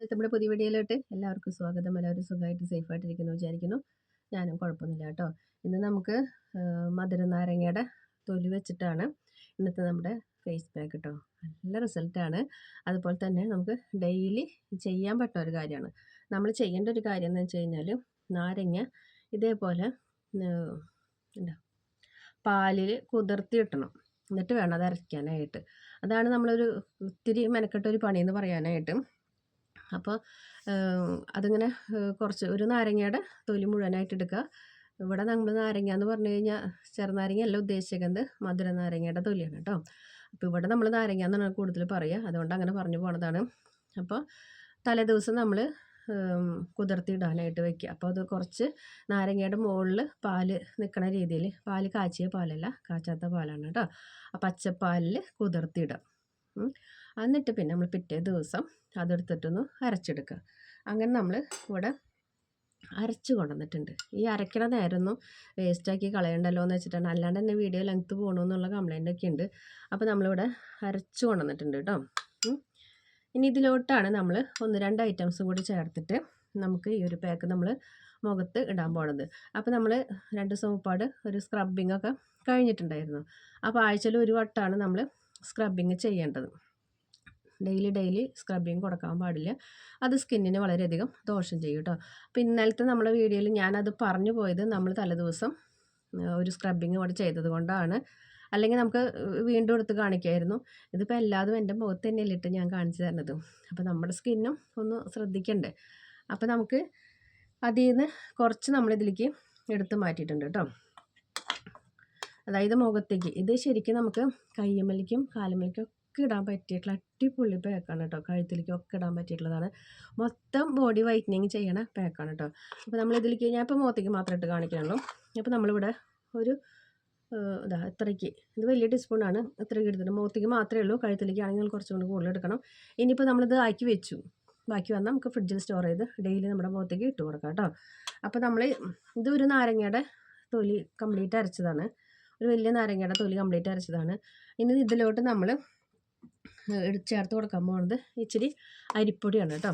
നമ്മുടെ പുതിയ വീഡിയോയിലോട്ട് എല്ലാവർക്കും സ്വാഗതം. എല്ലാവരും സുഖമായിട്ട് സേഫായിട്ടിരിക്കുന്നു വിചാരിക്കുന്നു. ഞാനും കുഴപ്പമൊന്നുമില്ല കേട്ടോ. ഇന്ന് നമുക്ക് മധുര നാരങ്ങയുടെ തൊലി വെച്ചിട്ടാണ് ഇന്നത്തെ നമ്മുടെ ഫേസ് പാക്ക് കേട്ടോ. നല്ല റിസൾട്ടാണ് അതുപോലെ തന്നെ നമുക്ക് ഡെയിലി ചെയ്യാൻ പറ്റുന്ന ഒരു കാര്യമാണ്. നമ്മൾ ചെയ്യേണ്ട ഒരു കാര്യം എന്ന് വെച്ച് കഴിഞ്ഞാൽ നാരങ്ങ ഇതേപോലെ എന്താ പാലിൽ കുതിർത്തി ഇട്ടണം എന്നിട്ട് വേണം അത് അരയ്ക്കാനായിട്ട്. അതാണ് നമ്മളൊരു ഒത്തിരി മെനക്കെട്ട ഒരു പണിയെന്ന് പറയാനായിട്ട് അപ്പോൾ അതിങ്ങനെ കുറച്ച് ഒരു നാരങ്ങയുടെ തൊലി മുഴുവനായിട്ട് എടുക്കുക. ഇവിടെ നമ്മൾ നാരങ്ങ എന്ന് പറഞ്ഞു കഴിഞ്ഞാൽ ചെറുനാരങ്ങ അല്ല ഉദ്ദേശിക്കുന്നത് മധുര നാരങ്ങയുടെ തൊലിയാണ് കേട്ടോ. അപ്പോൾ ഇവിടെ നമ്മൾ നാരങ്ങ എന്നാണ് കൂടുതൽ പറയുക അതുകൊണ്ട് അങ്ങനെ പറഞ്ഞു പോണതാണ്. അപ്പോൾ തലേദിവസം നമ്മൾ കുതിർത്തിയിടാനായിട്ട് വെക്കുക. അപ്പോൾ അത് കുറച്ച് നാരങ്ങയുടെ മുകളിൽ പാൽ നിൽക്കുന്ന രീതിയിൽ പാൽ കാച്ചിയ പാലല്ല കാച്ചാത്ത പാലാണ് കേട്ടോ. ആ പച്ചപ്പാലിൽ കുതിർത്തിയിടാം എന്നിട്ട് പിന്നെ നമ്മൾ പിറ്റേ ദിവസം അതെടുത്തിട്ടൊന്ന് അരച്ചെടുക്കുക. അങ്ങനെ നമ്മൾ ഇവിടെ അരച്ച് കൊണ്ടുവന്നിട്ടുണ്ട്. ഈ അരയ്ക്കണ നേരമൊന്നും വേസ്റ്റാക്കി കളയണ്ടല്ലോ എന്ന് വെച്ചിട്ടാണ്. അല്ലാണ്ട് തന്നെ വീഡിയോ ലെങ്ത്ത് പോകണമെന്നുള്ള കംപ്ലൈന്റ് ഒക്കെ ഉണ്ട്. അപ്പോൾ നമ്മളിവിടെ അരച്ച് കൊണ്ടുവന്നിട്ടുണ്ട് കേട്ടോ. ഇനി ഇതിലോട്ടാണ് നമ്മൾ ഒന്ന് രണ്ട് ഐറ്റംസും കൂടി ചേർത്തിട്ട് നമുക്ക് ഈ ഒരു പാക്ക് നമ്മൾ മുഖത്ത് ഇടാൻ പോണത്. അപ്പോൾ നമ്മൾ രണ്ട് സോപ്പാട് ഒരു സ്ക്രബിങ്ങൊക്കെ കഴിഞ്ഞിട്ടുണ്ടായിരുന്നു. അപ്പോൾ ആഴ്ചയിൽ ഒരു വട്ടമാണ് നമ്മൾ സ്ക്രബിങ് ചെയ്യേണ്ടത്. ഡെയിലി ഡെയിലി സ്ക്രബിങ് കൊടുക്കാൻ പാടില്ല. അത് സ്കിന്നിന് വളരെയധികം ദോഷം ചെയ്യും കേട്ടോ അപ്പോൾ ഇന്നലത്തെ നമ്മുടെ വീഡിയോയിൽ ഞാനത് പറഞ്ഞു പോയത് നമ്മൾ തലേദിവസം ഒരു സ്ക്രബിങ് ഇവിടെ ചെയ്തത് കൊണ്ടാണ്. അല്ലെങ്കിൽ നമുക്ക് വീണ്ടും എടുത്ത് കാണിക്കായിരുന്നു. ഇതിപ്പോൾ എല്ലാതും എന്റെ മുഖത്ത് തന്നെയല്ലേ ഇട്ട് ഞാൻ കാണിച്ചു തരുന്നത്. അപ്പോൾ നമ്മുടെ സ്കിന്നും ഒന്ന് ശ്രദ്ധിക്കണ്ടേ. അപ്പോൾ നമുക്ക് അതിൽ നിന്ന് കുറച്ച് നമ്മളിതിലേക്ക് എടുത്ത് മാറ്റിയിട്ടുണ്ട് കേട്ടോ അതായത് മുഖത്തേക്ക്. ഇത് ശരിക്കും നമുക്ക് കയ്യമ്മലിക്കും കാലുമ്മലിക്കും ഒക്കെ ഇടാൻ പറ്റിയിട്ടുള്ള അടിപൊളി പാക്കാണ് കേട്ടോ കഴുത്തിലേക്കും ഒക്കെ ഇടാൻ പറ്റിയിട്ടുള്ളതാണ്. മൊത്തം ബോഡി വൈറ്റനിങ് ചെയ്യണ പാക്കാണ് കേട്ടോ അപ്പോൾ നമ്മൾ ഇതിലേക്ക് ഞാൻ ഇപ്പോൾ മുഖത്തേക്ക് മാത്രം ഇട്ട് കാണിക്കാനുള്ളൂ അപ്പോൾ നമ്മളിവിടെ ഒരു ഇതാ ഇത്രയ്ക്ക്. ഇത് വലിയ ടീസ്പൂണാണ് ഇത്രയ്ക്ക് എടുത്തിട്ട് മുഖത്തേക്ക് മാത്രമേ ഉള്ളൂ. കഴുത്തിലേക്ക് ആണെങ്കിൽ കുറച്ചും കൂടി കൂടുതൽ എടുക്കണം. ഇനിയിപ്പോൾ നമ്മളിത് ആക്കി വെച്ചു. ബാക്കി വന്നാൽ നമുക്ക് ഫ്രിഡ്ജിൽ സ്റ്റോർ ചെയ്ത് ഡെയിലി നമ്മുടെ മുഖത്തേക്ക് ഇട്ട് കൊടുക്കാം കേട്ടോ അപ്പോൾ നമ്മൾ ഇത് ഒരു നാരങ്ങയുടെ തൊലി കംപ്ലീറ്റ് അരച്ചതാണ്. ഒരു വലിയ നാരങ്ങയുടെ തൊലി കംപ്ലീറ്റ് അരച്ചതാണ്. ഇനി ഇതിലോട്ട് നമ്മൾ ചേർത്ത് കൊടുക്കാൻ പോകുന്നത് ഇച്ചിരി അരിപ്പൊടിയാണ് കേട്ടോ.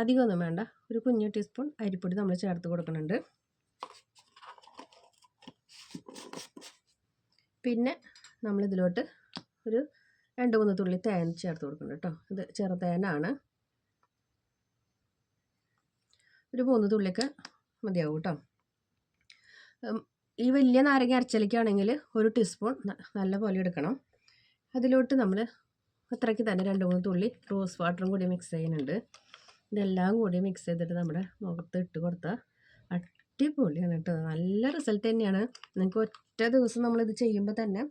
അധികമൊന്നും വേണ്ട. ഒരു കുഞ്ഞു ടീസ്പൂൺ അരിപ്പൊടി നമ്മൾ ചേർത്ത് കൊടുക്കുന്നുണ്ട്. പിന്നെ നമ്മളിതിലോട്ട് ഒരു രണ്ട് മൂന്ന് തുള്ളി തേൻ ചേർത്ത് കൊടുക്കണം കേട്ടോ. ഇത് ചെറുതേനാണ് ഒരു മൂന്ന് തുള്ളിയൊക്കെ മതിയാവും കേട്ടോ. ഈ വലിയ നാരങ്ങ അരച്ചലിക്കാണെങ്കിൽ ഒരു ടീസ്പൂൺ നല്ല പോലെ എടുക്കണം. അതിലോട്ട് നമ്മൾ അത്രയ്ക്ക് തന്നെ രണ്ട് മൂന്ന് തുള്ളി റോസ് വാട്ടറും കൂടി മിക്സ് ചെയ്യുന്നുണ്ട്. ഇതെല്ലാം കൂടി മിക്സ് ചെയ്തിട്ട് നമ്മുടെ മുഖത്ത് ഇട്ട് കൊടുത്താൽ അടിപൊളിയാണ് കേട്ടോ. നല്ല റിസൾട്ട് തന്നെയാണ്. നിങ്ങൾക്ക് ഒറ്റ ദിവസം നമ്മളിത് ചെയ്യുമ്പോൾ തന്നെ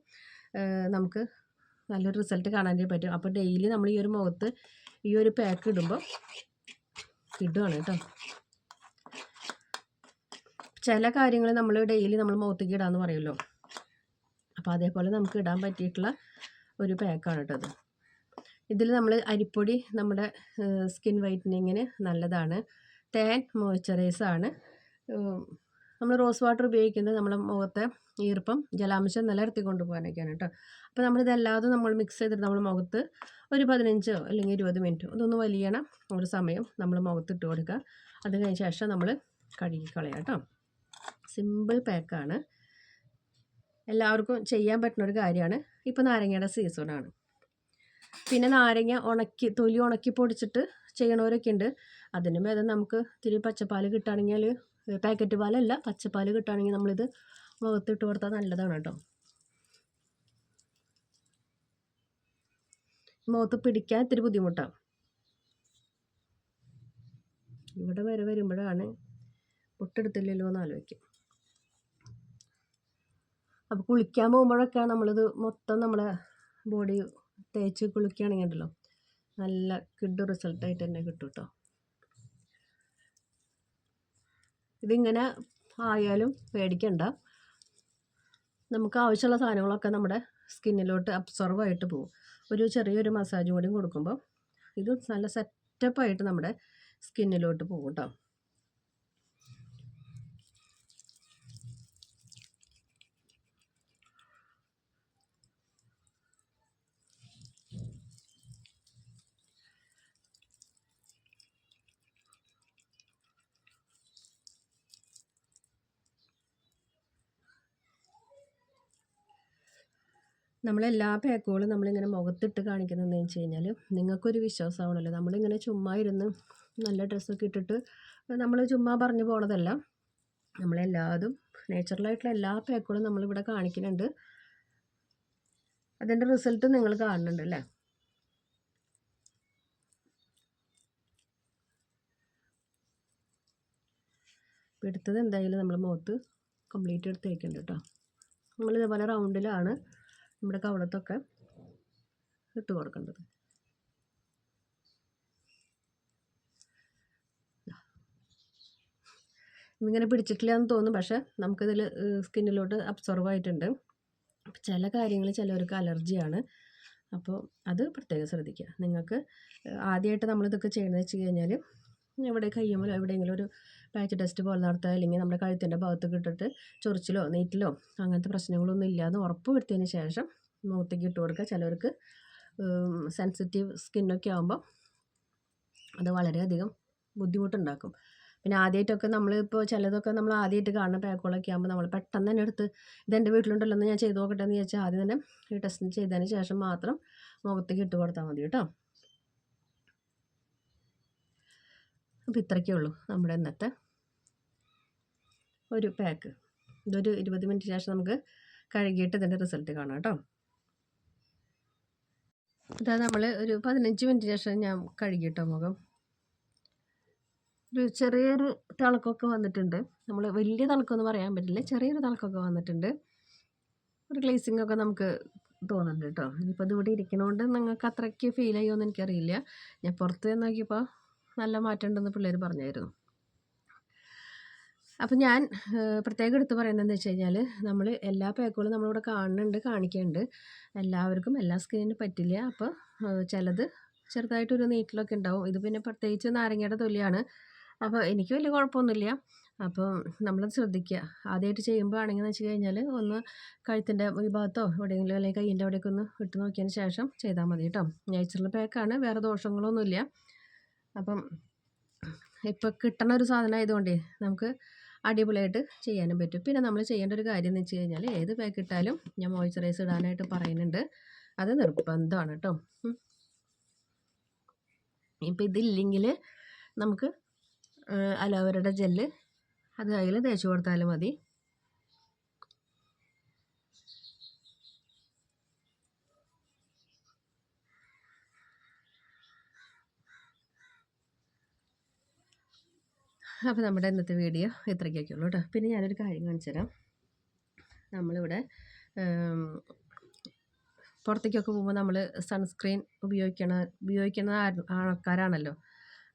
നമുക്ക് നല്ലൊരു റിസൾട്ട് കാണാൻ പറ്റും. അപ്പോൾ ഡെയിലി നമ്മൾ ഈ ഒരു മുഖത്ത് ഈ ഒരു പാക്ക് ഇടുമ്പോൾ ഇടുകയാണ് കേട്ടോ. ചില കാര്യങ്ങൾ നമ്മൾ ഡെയിലി നമ്മൾ മുഖത്തേക്ക് ഇടാമെന്ന് പറയുമല്ലോ. അപ്പോൾ അതേപോലെ നമുക്ക് ഇടാൻ പറ്റിയിട്ടുള്ള ഒരു പാക്കാണ് കേട്ടത് ഇതിൽ നമ്മൾ അരിപ്പൊടി നമ്മുടെ സ്കിൻ വൈറ്റനിങ്ങിന് നല്ലതാണ്. തേൻ മോയ്സ്ചറൈസാണ് നമ്മൾ റോസ് വാട്ടർ ഉപയോഗിക്കുന്നത് നമ്മുടെ മുഖത്തെ ഈർപ്പം ജലാംശം നിലനിർത്തി കൊണ്ടുപോകാനൊക്കെയാണ് കേട്ടോ. അപ്പോൾ നമ്മളിതെല്ലാതും നമ്മൾ മിക്സ് ചെയ്തിട്ട് നമ്മൾ മുഖത്ത് ഒരു പതിനഞ്ചോ അല്ലെങ്കിൽ ഇരുപത് മിനിറ്റോ അതൊന്ന് വലിയണം ഒരു സമയം നമ്മൾ മുഖത്തിട്ട് കൊടുക്കുക. അത് കഴിഞ്ഞ ശേഷം നമ്മൾ കഴുകി കളയാം കേട്ടോ. സിമ്പിൾ പാക്കാണ്. എല്ലാവർക്കും ചെയ്യാൻ പറ്റുന്ന ഒരു കാര്യമാണ്. ഇപ്പോൾ നാരങ്ങയുടെ സീസണാണ് പിന്നെ നാരങ്ങ ഉണക്കി തൊലി ഉണക്കി പൊടിച്ചിട്ട് ചെയ്യണവരൊക്കെ ഉണ്ട്. അതിന് ഭേദം നമുക്ക് ഇത്തിരി പച്ചപ്പാൽ കിട്ടുകയാണെങ്കിൽ പാക്കറ്റ് പാലല്ല പച്ചപ്പാൽ കിട്ടുകയാണെങ്കിൽ നമ്മളിത് മുഖത്തിട്ട് കൊടുത്താൽ നല്ലതാണ് കേട്ടോ. മുഖത്ത് പിടിക്കാൻ ഇത്തിരി ബുദ്ധിമുട്ടാണ് ഇവിടെ വരെ വരുമ്പോഴാണ് പൊട്ടെടുത്തില്ലല്ലോ എന്ന് ആലോചിക്കും. അപ്പോൾ കുളിക്കാൻ പോകുമ്പോഴൊക്കെ നമ്മളിത് മൊത്തം നമ്മളെ ബോഡി തേച്ച് കുളിക്കുകയാണെങ്കിൽ ഉണ്ടല്ലോ നല്ല കിഡ് റിസൾട്ടായിട്ട് തന്നെ കിട്ടും കേട്ടോ ഇതിങ്ങനെ ആയാലും പേടിക്കണ്ട. നമുക്ക് ആവശ്യമുള്ള സാധനങ്ങളൊക്കെ നമ്മുടെ സ്കിന്നിലോട്ട് അബ്സോർവ് ആയിട്ട് പോകും. ഒരു ചെറിയൊരു മസാജ് കൂടി കൊടുക്കുമ്പോൾ ഇത് നല്ല സെറ്റപ്പായിട്ട് നമ്മുടെ സ്കിന്നിലോട്ട് പോകും കേട്ടോ നമ്മളെല്ലാ പാക്കുകളും നമ്മളിങ്ങനെ മുഖത്തിട്ട് കാണിക്കുന്നതെന്ന് വെച്ച് കഴിഞ്ഞാൽ നിങ്ങൾക്കൊരു വിശ്വാസമാവണമല്ലോ നമ്മളിങ്ങനെ ചുമ്മാ ഇരുന്ന് നല്ല ഡ്രസ്സൊക്കെ ഇട്ടിട്ട് നമ്മൾ ചുമ്മാ പറഞ്ഞു പോണതല്ല. നമ്മളെല്ലാതും നേച്ചുറലായിട്ടുള്ള എല്ലാ പാക്കുകളും നമ്മളിവിടെ കാണിക്കുന്നുണ്ട്. അതിന്റെ റിസൾട്ട് നിങ്ങൾ കാണുന്നുണ്ട് അല്ലേ? എടുത്തത് എന്തായാലും നമ്മൾ മുഖത്ത് കംപ്ലീറ്റ് എടുത്ത് വയ്ക്കുന്നുണ്ട് കേട്ടോ. നമ്മളിതുപോലെ റൗണ്ടിലാണ് നമ്മുടെ കവളത്തൊക്കെ ഇട്ട് കൊടുക്കേണ്ടത്. ഇങ്ങനെ പിടിച്ചിട്ടില്ല എന്ന് തോന്നും പക്ഷേ നമുക്കിതിൽ സ്കിന്നിലോട്ട് അബ്സോർവ് ആയിട്ടുണ്ട്. ചില കാര്യങ്ങൾ ചിലവർക്ക് അലർജിയാണ് അപ്പോൾ അത് പ്രത്യേകം ശ്രദ്ധിക്കുക. നിങ്ങൾക്ക് ആദ്യമായിട്ട് നമ്മളിതൊക്കെ ചെയ്യണമെന്ന് വെച്ച് കഴിഞ്ഞാൽ എവിടെ കയ്യുമ്പോൾ എവിടെയെങ്കിലും ഒരു പാച്ച് ടെസ്റ്റ് പോലെ നടത്തുക അല്ലെങ്കിൽ നമ്മുടെ കഴുത്തിന്റെ ഭാഗത്തൊക്കെ ഇട്ടിട്ട് ചൊറിച്ചിലോ നീറ്റിലോ അങ്ങനത്തെ പ്രശ്നങ്ങളൊന്നും ഇല്ലാന്ന് ഉറപ്പ് വരുത്തിയതിന് ശേഷം മുഖത്തേക്ക് ഇട്ട് കൊടുക്കുക. ചിലവർക്ക് സെൻസിറ്റീവ് സ്കിന്നൊക്കെ ആകുമ്പോൾ അത് വളരെയധികം ബുദ്ധിമുട്ടുണ്ടാക്കും. പിന്നെ ആദ്യമായിട്ടൊക്കെ നമ്മളിപ്പോൾ ചിലതൊക്കെ നമ്മൾ ആദ്യമായിട്ട് കാണുന്ന പാക്കുകളൊക്കെ ആകുമ്പോൾ നമ്മൾ പെട്ടെന്ന് തന്നെ എടുത്ത് ഇതെന്റെ വീട്ടിലുണ്ടല്ലോ ഞാൻ ചെയ്ത് നോക്കട്ടെ എന്ന് ചോദിച്ചാൽ ആദ്യം തന്നെ ഈ ടെസ്റ്റ് ചെയ്തതിന് ശേഷം മാത്രം മുഖത്തേക്ക് ഇട്ട് കൊടുത്താൽ മതി കേട്ടോ. അപ്പോൾ ഇത്രയ്ക്കേ ഉള്ളൂ നമ്മുടെ ഇന്നത്തെ ഒരു പാക്ക്. ഇതൊരു ഇരുപത് മിനിറ്റ് ശേഷം നമുക്ക് കഴുകിയിട്ട് ഇതിന്റെ റിസൾട്ട് കാണാം കേട്ടോ. ഇതാ നമ്മൾ ഒരു പതിനഞ്ച് മിനിറ്റ് ശേഷം ഞാൻ കഴുകിയിട്ടോ മുഖം. ഒരു ചെറിയൊരു തിളക്കമൊക്കെ വന്നിട്ടുണ്ട്. നമ്മൾ വലിയ തിളക്കമൊന്നും പറയാൻ പറ്റില്ല. ചെറിയൊരു തിളക്കമൊക്കെ വന്നിട്ടുണ്ട്. ഒരു ഗ്ലേസിംഗ് ഒക്കെ നമുക്ക് തോന്നുന്നുണ്ട് കേട്ടോ. ഇനിയിപ്പോൾ ഇതിവിടെ ഇരിക്കണോണ്ട് നിങ്ങൾക്ക് അത്രയ്ക്ക് ഫീൽ ചെയ്യുമെന്ന് എനിക്കറിയില്ല. ഞാൻ പുറത്ത് നോക്കിയപ്പോൾ നല്ല മാറ്റം ഉണ്ടെന്ന് പിള്ളേർ പറഞ്ഞായിരുന്നു. അപ്പം ഞാൻ പ്രത്യേകം എടുത്ത് പറയുന്നതെന്ന് വെച്ച് കഴിഞ്ഞാൽ നമ്മൾ എല്ലാ പാക്കുകളും നമ്മളിവിടെ കാണുന്നുണ്ട് കാണിക്കുന്നുണ്ട്. എല്ലാവർക്കും എല്ലാ സ്കിന്നിനും പറ്റില്ല. അപ്പോൾ ചിലത് ചെറുതായിട്ടൊരു നീറ്റിലൊക്കെ ഉണ്ടാവും. ഇത് പിന്നെ പ്രത്യേകിച്ച് നാരങ്ങയുടെ തൊലിയാണ്. അപ്പോൾ എനിക്ക് വലിയ കുഴപ്പമൊന്നുമില്ല. അപ്പോൾ നമ്മളത് ശ്രദ്ധിക്കുക ആദ്യമായിട്ട് ചെയ്യുമ്പോൾ ആണെങ്കിൽ വെച്ച് കഴിഞ്ഞാൽ ഒന്ന് കഴുത്തിന്റെ ഈ ഭാഗത്തോ എവിടെയെങ്കിലും അല്ലെങ്കിൽ കയ്യിന്റെ അവിടെയൊക്കെ ഒന്ന് ഇട്ട് നോക്കിയതിന് ശേഷം ചെയ്താൽ മതി കേട്ടോ നേച്ചുറൽ പാക്കാണ് വേറെ ദോഷങ്ങളൊന്നുമില്ല. അപ്പം ഇപ്പോൾ കിട്ടണ ഒരു സാധനം ആയതുകൊണ്ടേ നമുക്ക് അടിപൊളിയായിട്ട് ചെയ്യാനും പറ്റും. പിന്നെ നമ്മൾ ചെയ്യേണ്ട ഒരു കാര്യം എന്ന് വെച്ച് കഴിഞ്ഞാൽ ഏത് പാക്ക് ഇട്ടാലും ഞാൻ മോയ്സ്ചറൈസ് ഇടാനായിട്ട് പറയുന്നുണ്ട്. അത് നിർബന്ധമാണ് കേട്ടോ. ഇപ്പം ഇതില്ലെങ്കിൽ നമുക്ക് അലോവരയുടെ ജെല്ല് അത് കയ്യിൽ തേച്ച് കൊടുത്താലും മതി. അപ്പോൾ നമ്മുടെ ഇന്നത്തെ വീഡിയോ ഇത്രയ്ക്കൊക്കെ ഉള്ളൂ കേട്ടോ. പിന്നെ ഞാനൊരു കാര്യം കാണിച്ചു തരാം നമ്മളിവിടെ പുറത്തേക്കൊക്കെ പോകുമ്പോൾ നമ്മൾ സൺസ്ക്രീൻ ഉപയോഗിക്കണ ഉപയോഗിക്കുന്ന ആൾക്കാരാണല്ലോ.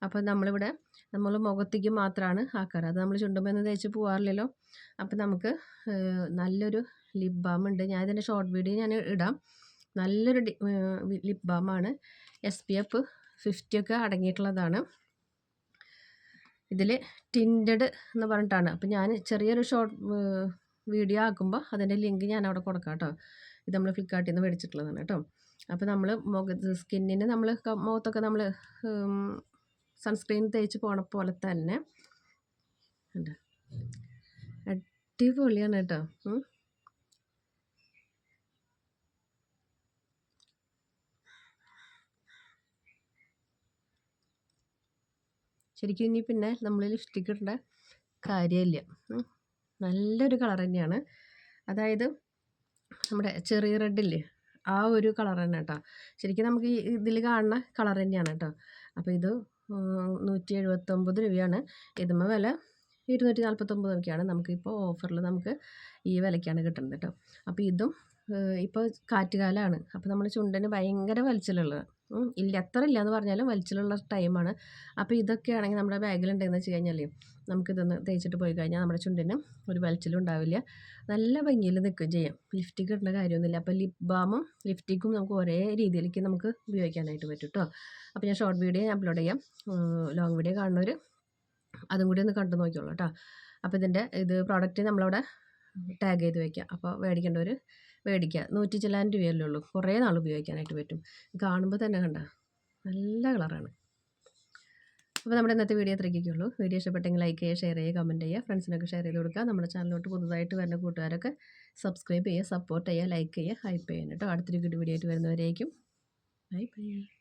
അപ്പോൾ നമ്മളിവിടെ നമ്മൾ മുഖത്തേക്ക് മാത്രമാണ് ആക്കാറ്. അത് നമ്മൾ ചുണ്ടുമ്പോൾ തേച്ച് പോകാറില്ലല്ലോ അപ്പോൾ നമുക്ക് നല്ലൊരു ലിപ് ബാം ഉണ്ട്. ഞാൻ ഇതിന്റെ ഷോർട്ട് വീഡിയോ ഞാൻ ഇടാം. നല്ലൊരു ലിപ് ബാമാണ് എസ് പി എഫ് ഫിഫ്റ്റിയൊക്കെ അടങ്ങിയിട്ടുള്ളതാണ്. ഇതിൽ ടിന്റഡ് എന്ന് പറഞ്ഞിട്ടാണ്. അപ്പോൾ ഞാൻ ചെറിയൊരു ഷോർട്ട് വീഡിയോ ആക്കുമ്പോൾ അതിന്റെ ലിങ്ക് ഞാൻ അവിടെ കൊടുക്കാം കേട്ടോ. ഇത് നമ്മൾ ഫ്ലിപ്കാർട്ടിൽ നിന്ന് മേടിച്ചിട്ടുള്ളതാണ് കേട്ടോ. അപ്പോൾ നമ്മൾ മുഖ സ്കിന്നിന് നമ്മൾ മുഖത്തൊക്കെ നമ്മൾ സൺസ്ക്രീൻ തേച്ച് പോണ പോലെ തന്നെ. അടിപൊളിയാണ് കേട്ടോ. ശരിക്കും ഇനി പിന്നെ നമ്മൾ ലിപ്സ്റ്റിക്ക് ഇടേണ്ട കാര്യമില്ല നല്ലൊരു കളർ തന്നെയാണ്. അതായത് നമ്മുടെ ചെറിയ റെഡില്ലേ ആ ഒരു കളർ തന്നെ കേട്ടോ ശരിക്കും നമുക്ക് ഈ ഇതിൽ കാണുന്ന കളർ തന്നെയാണ് കേട്ടോ അപ്പോൾ ഇത് നൂറ്റി എഴുപത്തൊമ്പത് രൂപയാണ്. ഇതുമ്മ വില ഇരുന്നൂറ്റി നാൽപ്പത്തൊമ്പത് രൂപയ്ക്കാണ് നമുക്കിപ്പോൾ ഓഫറിൽ നമുക്ക് ഈ വിലയ്ക്കാണ് കിട്ടുന്നത് കേട്ടോ അപ്പോൾ ഇതും ഇപ്പോൾ കാറ്റുകാലമാണ് അപ്പോൾ നമ്മൾ ചുണ്ടിന് ഭയങ്കര വലിച്ചിലുള്ളത്. ഇല്ല എത്ര ഇല്ല എന്ന് പറഞ്ഞാലും വലിച്ചിലുള്ള ടൈമാണ്. അപ്പോൾ ഇതൊക്കെ ആണെങ്കിൽ നമ്മുടെ ബാഗിലുണ്ടെന്ന് വെച്ച് കഴിഞ്ഞാൽ നമുക്കിതൊന്ന് തേച്ചിട്ട് പോയി കഴിഞ്ഞാൽ നമ്മുടെ ചുണ്ടിന് ഒരു വലിച്ചിലും ഉണ്ടാവില്ല. നല്ല ഭംഗിയിൽ നിൽക്കുകയും ചെയ്യാം. ലിഫ്റ്റിക്ക് ഇടേണ്ട കാര്യമൊന്നുമില്ല. അപ്പോൾ ലിപ് ബാമും ലിഫ്റ്റിക്കും നമുക്ക് ഒരേ രീതിയിലേക്ക് നമുക്ക് ഉപയോഗിക്കാനായിട്ട് പറ്റും കേട്ടോ അപ്പോൾ ഞാൻ ഷോർട്ട് വീഡിയോ ഞാൻ അപ്ലോഡ് ചെയ്യാം. ലോങ് വീഡിയോ കാണുന്നവർ അതും കൂടി ഒന്ന് കണ്ടു നോക്കിയോളൂ കേട്ടോ അപ്പോൾ ഇതിന്റെ ഇത് പ്രോഡക്റ്റ് നമ്മളവിടെ ടാഗ് ചെയ്ത് വയ്ക്കാം അപ്പോൾ മേടിക്കേണ്ടവർ മേടിക്കുക നൂറ്റി ചില്ലാൻ രൂപയല്ലേ ഉള്ളൂ. കുറേ നാൾ ഉപയോഗിക്കാനായിട്ട് പറ്റും. കാണുമ്പോൾ തന്നെ കണ്ട. നല്ല കളറാണ്. അപ്പോൾ നമ്മുടെ ഇന്നത്തെ വീഡിയോ അത്രയ്ക്കുള്ളൂ വീഡിയോ ഇഷ്ടപ്പെട്ടെങ്കിൽ ലൈക്ക് ചെയ്യുക ഷെയർ ചെയ്യുക കമന്റ് ചെയ്യുക ഫ്രണ്ട്സിനൊക്കെ ഷെയർ ചെയ്ത് കൊടുക്കുക. നമ്മുടെ ചാനലിലോട്ട് പുതുതായിട്ട് വരുന്ന കൂട്ടുകാരൊക്കെ സബ്സ്ക്രൈബ് ചെയ്യുക സപ്പോർട്ട് ചെയ്യുക ലൈക്ക് ചെയ്യുക ഹൈപ്പ് ചെയ്യുക. കേട്ടോ. അടുത്തൊരു വീഡിയോ ആയിട്ട് വരുന്നവരേക്കും. Bye bye.